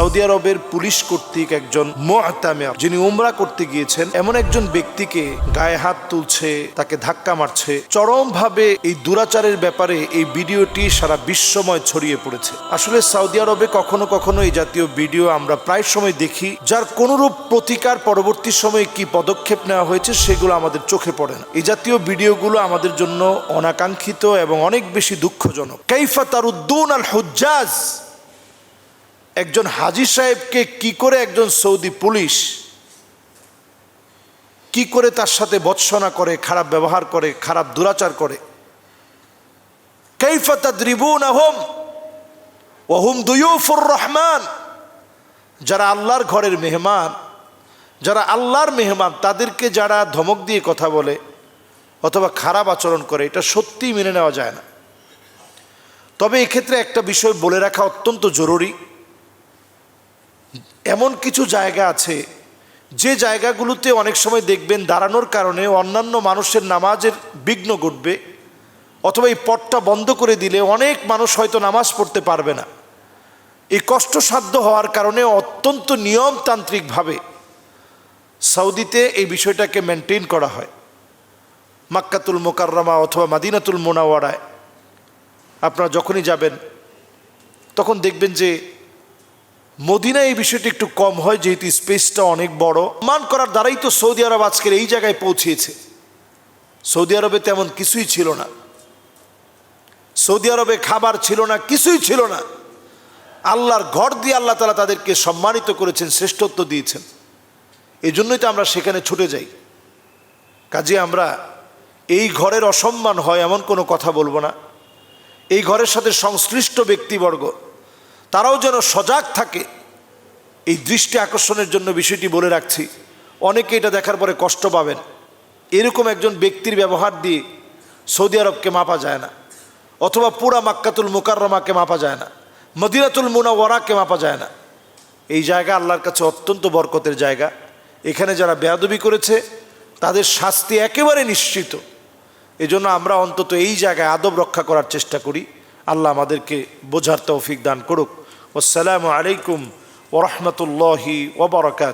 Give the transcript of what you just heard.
Saudi আরবের police কর্তৃক একজন যিনি উমরা করতে গিয়েছেন, এমন একজন ব্যক্তিকে গায়ে হাত তুলছে, তাকে ধাক্কা মারছে। চরমভাবে এই দুরাচারের ব্যাপারে এই ভিডিওটি সারা বিশ্বময় ছড়িয়ে পড়েছে। আসলে সৌদি আরবে কখনো কখনো এই জাতীয় ভিডিও আমরা প্রায় সময় দেখি, যার কোনরূপ প্রতিকার পরবর্তী সময়ে কি পদক্ষেপ নেওয়া হয়েছে সেগুলো আমাদের চোখে পড়ে না। এই জাতীয় ভিডিওগুলো আমাদের জন্য অনাকাঙ্ক্ষিত এবং অনেক বেশি দুঃখজনক। কাইফা তারুদ্দুন আল হুজ্জাজ একজন হাজি সাহেবকে কি করে একজন সৌদি পুলিশ কি করে তার সাথে বৎসনা করে, খারাপ ব্যবহার করে, খারাপ দুরাচার করে? কাইফা তাদরিবুন আহম ওহুম দুয়ুফুর রহমান। যারা আল্লাহর ঘরের মেহমান, যারা আল্লাহর মেহমান, তাদেরকে যারা ধমক দিয়ে কথা বলে অথবা খারাপ আচরণ করে, এটা সত্যিই মেনে নেওয়া যায় না। তবে এক্ষেত্রে একটা বিষয় বলে রাখা অত্যন্ত জরুরি। এমন কিছু জায়গা আছে, যে জায়গাগুলোতে অনেক সময় দেখবেন দাঁড়ানোর কারণে অন্যান্য মানুষের নামাজের বিঘ্ন ঘটবে, অথবা এই পথটা বন্ধ করে দিলে অনেক মানুষ হয়তো নামাজ পড়তে পারবে না। এই কষ্টসাধ্য হওয়ার কারণে অত্যন্ত নিয়মতান্ত্রিকভাবে সৌদিতে এই বিষয়টাকে মেনটেন করা হয়। মাক্কাতুল মোকাররমা অথবা মাদিনাতুল মোনাওয়ারায়। আপনারা যখনই যাবেন, তখন দেখবেন যে মদিনা এই বিষয়টি একটু কম হয়, যেহেতু স্পেসটা অনেক বড়। মান করার দ্বারাই তো সৌদি আরব আজকের এই জায়গায় পৌঁছিয়েছে সৌদি আরবে তেমন কিছুই ছিল না। সৌদি আরবে খাবার ছিল না, কিছুই ছিল না। আল্লাহর ঘর দিয়ে আল্লাহ তালা তাদেরকে সম্মানিত করেছেন, শ্রেষ্ঠত্ব দিয়েছেন। এই জন্যই তো আমরা সেখানে ছুটে যাই। কাজে আমরা এই ঘরের অসম্মান হয় এমন কোনো কথা বলব না। এই ঘরের সাথে সংশ্লিষ্ট ব্যক্তিবর্গ তারাও যেন সজাগ থাকে। এই দৃষ্টি আকর্ষণের জন্য বিষয়টি বলে রাখছি। অনেকে এটা দেখার পরে কষ্ট পাবেন। এরকম একজন ব্যক্তির ব্যবহার দিয়ে সৌদি আরবকে মাপা যায় না। অথবা পুরা মাক্কাতুল মুকাররমাকে মাপা যায় না। মদিনাতুল মুনাওয়ারাকে মাপা যায় না। এই জায়গা আল্লাহর কাছে অত্যন্ত বরকতের জায়গা। এখানে যারা বেয়াদবি করেছে, তাদের শাস্তি একেবারে নিশ্চিত। এজন্য আমরা অন্তত এই জায়গায় আদব রক্ষা করার চেষ্টা করি। আল্লাহ আমাদেরকে বোঝার তৌফিক দান করুক। আসসালামু আলাইকুম ওরহমতুল্লাহি ওবরাকাত